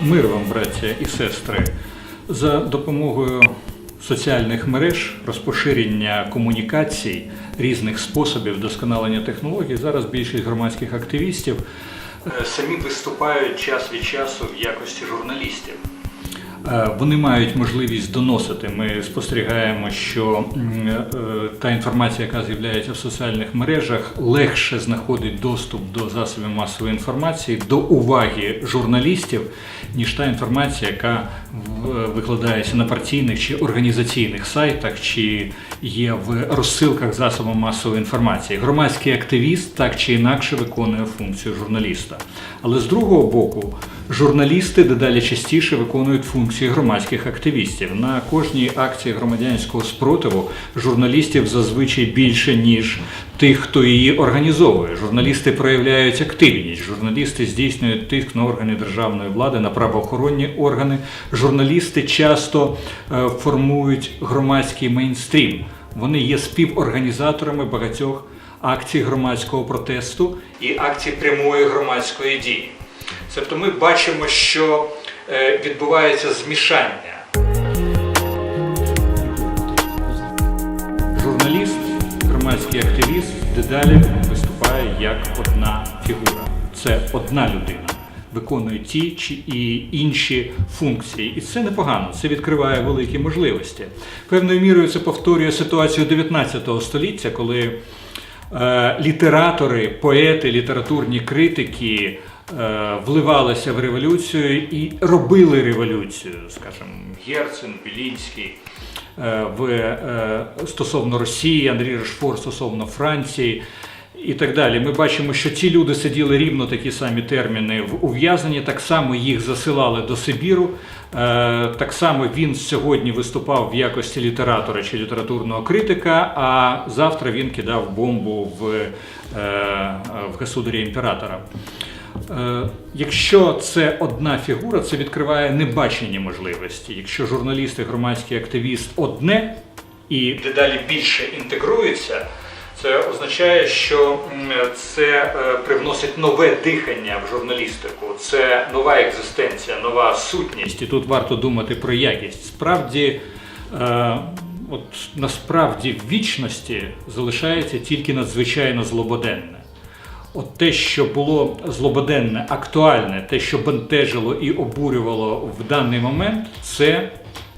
Мир вам, браття і сестри, за допомогою соціальних мереж, розпоширення комунікацій, різних способів досконалення технологій, зараз більшість громадських активістів е, самі виступають час від часу в якості журналістів. Е, Вони мають можливість доносити. Ми спостерігаємо, що е, та інформація, яка з'являється в соціальних мережах, легше знаходить доступ до засобів масової інформації, до уваги журналістів, ніж та інформація, яка викладається на партійних чи організаційних сайтах, чи є в розсилках засобів масової інформації. Громадський активіст так чи інакше виконує функцію журналіста. Але з другого боку, журналісти дедалі частіше виконують функції громадських активістів. На кожній акції громадянського спротиву журналістів зазвичай більше, ніж тих, хто її організовує. Журналісти проявляють активність, журналісти здійснюють тиск на органи державної влади, на правоохоронні органи. Журналісти часто е, формують громадський мейнстрім. Вони є співорганізаторами багатьох акцій громадського протесту і акцій прямої громадської дії. Тобто ми бачимо, що е, відбувається змішання. Журналіст, громадський активіст дедалі виступає як одна фігура. Це одна людина. Виконує ті чи і інші функції. І це непогано, це відкриває великі можливості. Певною мірою це повторює ситуацію 19 століття, коли е, літератори, поети, літературні критики вливалися в революцію і робили революцію, скажімо, Герцен, Білінський е, в, е, стосовно Росії, Андрій Решфор стосовно Франції. І так далі. Ми бачимо, що ці люди сиділи рівно такі самі терміни в ув'язненні, так само їх засилали до Сибіру. Е, так само він сьогодні виступав в якості літератора чи літературного критика, а завтра він кидав бомбу в, е, в государі імператора. Е, Якщо це одна фігура, це відкриває небачені можливості. Якщо журналіст і громадський активіст одне і дедалі більше інтегрується, це означає, що це е, привносить нове дихання в журналістику, це нова екзистенція, нова сутність. І тут варто думати про якість. Справді, е, от насправді в вічності залишається тільки надзвичайно злободенне. От те, що було злободенне, актуальне, те, що бентежило і обурювало в даний момент, це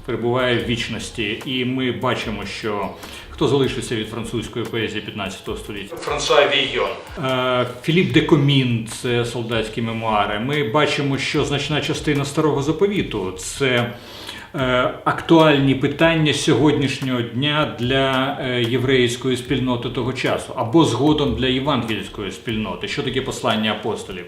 перебуває в вічності. І ми бачимо, що хто залишився від французької поезії 15 століття? Франсуа Віййон. Е, Філіп де Комін, це солдатські мемуари. Ми бачимо, що значна частина старого заповіту це. Е, Актуальні питання сьогоднішнього дня для е, єврейської спільноти того часу, або згодом для євангельської спільноти. Що таке послання апостолів?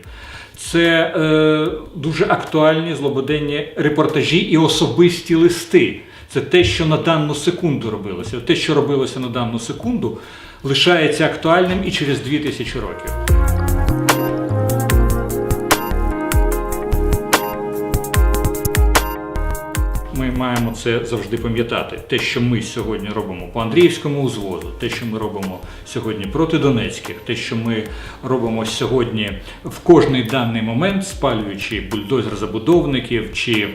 Це е, дуже актуальні злободенні репортажі і особисті листи. Це те, що на дану секунду робилося. Те, що робилося на дану секунду, лишається актуальним і через 2000 років. Маємо це завжди пам'ятати. Те, що ми сьогодні робимо по Андріївському узвозу, те, що ми робимо сьогодні проти Донецьких, те, що ми робимо сьогодні в кожний даний момент, спалюючи бульдозер забудовників чи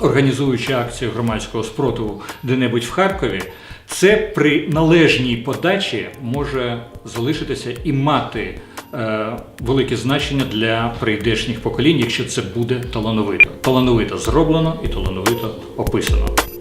організуючи акцію громадського спротиву де-небудь в Харкові, це при належній подачі може залишитися і мати велике значення для прийдешніх поколінь, якщо це буде талановито. Талановито зроблено і талановито описано.